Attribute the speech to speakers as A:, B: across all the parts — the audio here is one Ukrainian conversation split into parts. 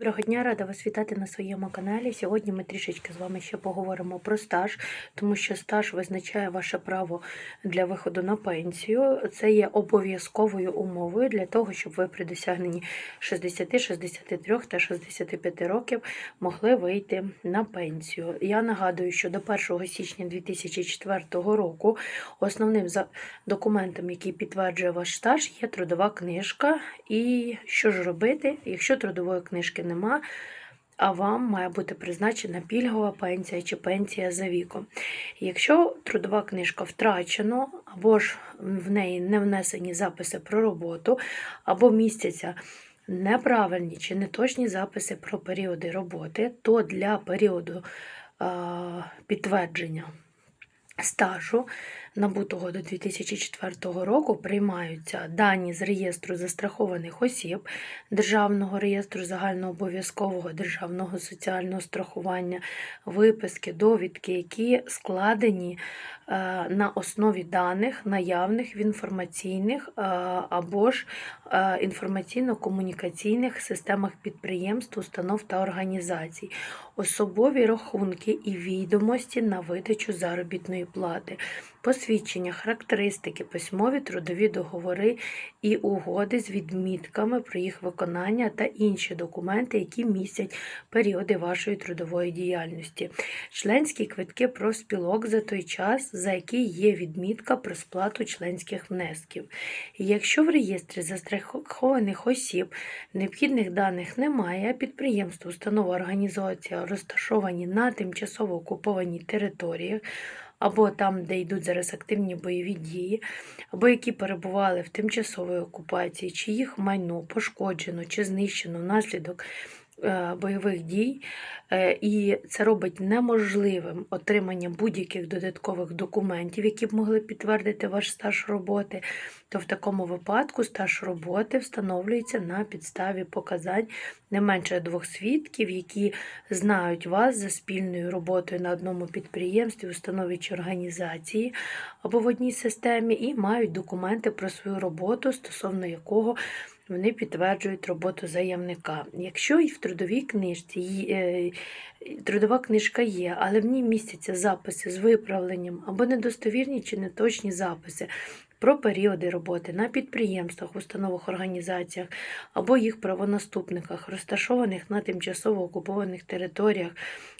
A: Доброго дня, рада вас вітати на своєму каналі. Сьогодні ми трішечки з вами ще поговоримо про стаж, тому що стаж визначає ваше право для виходу на пенсію. Це є обов'язковою умовою для того, щоб ви при досягненні 60, 63 та 65 років могли вийти на пенсію. Я нагадую, що до 1 січня 2004 року основним документом, який підтверджує ваш стаж, є трудова книжка. І що ж робити, якщо трудової книжки нема, а вам має бути призначена пільгова пенсія чи пенсія за віком. Якщо трудова книжка втрачена, або ж в неї не внесені записи про роботу, або містяться неправильні чи неточні записи про періоди роботи, то для періоду підтвердження стажу, набутого до 2004 року, приймаються дані з реєстру застрахованих осіб, Державного реєстру загальнообов'язкового державного соціального страхування, виписки, довідки, які складені е, на основі даних, наявних в інформаційних е, або ж е, інформаційно-комунікаційних системах підприємств, установ та організацій, особові рахунки і відомості на видачу заробітної плати, посвідчення, характеристики, письмові трудові договори і угоди з відмітками про їх виконання та інші документи, які містять періоди вашої трудової діяльності, членські квитки профспілок за той час, за який є відмітка про сплату членських внесків. І Якщо в реєстрі застрахованих осіб необхідних даних немає, підприємство, установа, організація розташовані на тимчасово окупованій території, або там, де йдуть зараз активні бойові дії, або які перебували в тимчасовій окупації, чи їх майно пошкоджено чи знищено внаслідок бойових дій, е, і це робить неможливим отримання будь-яких додаткових документів, які б могли підтвердити ваш стаж роботи, то в такому випадку стаж роботи встановлюється на підставі показань не менше двох свідків, які знають вас за спільною роботою на одному підприємстві, установі чи організації або в одній системі, і мають документи про свою роботу, стосовно якого вони підтверджують роботу заявника. Якщо і в трудовій книжці е, трудова книжка є, але в ній містяться записи з виправленням або недостовірні чи неточні записи. Про періоди роботи на підприємствах, установах, організаціях або їх правонаступниках, розташованих на тимчасово окупованих територіях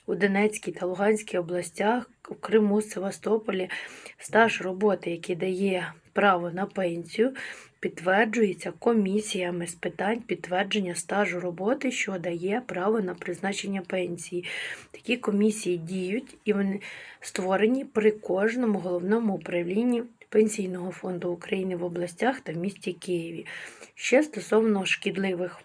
A: у Донецькій та Луганській областях, в Криму, Севастополі, стаж роботи, який дає право на пенсію, підтверджується комісіями з питань підтвердження стажу роботи, що дає право на призначення пенсії. Такі комісії діють і вони створені при кожному головному управлінні Пенсійного фонду України в областях та в місті Києві. Ще стосовно шкідливих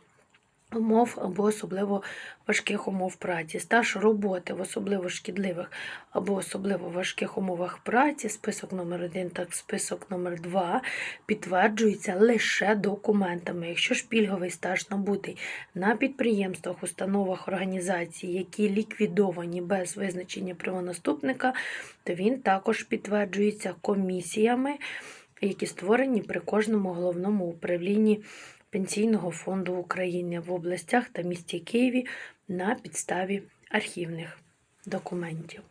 A: умов або особливо важких умов праці, стаж роботи в особливо шкідливих або особливо важких умовах праці, список номер 1 та список номер 2 підтверджується лише документами. Якщо ж пільговий стаж набутий на підприємствах, установах організацій, які ліквідовані без визначення правонаступника, то він також підтверджується комісіями, які створені при кожному головному управлінні Пенсійного фонду України в областях та місті Києві на підставі архівних документів.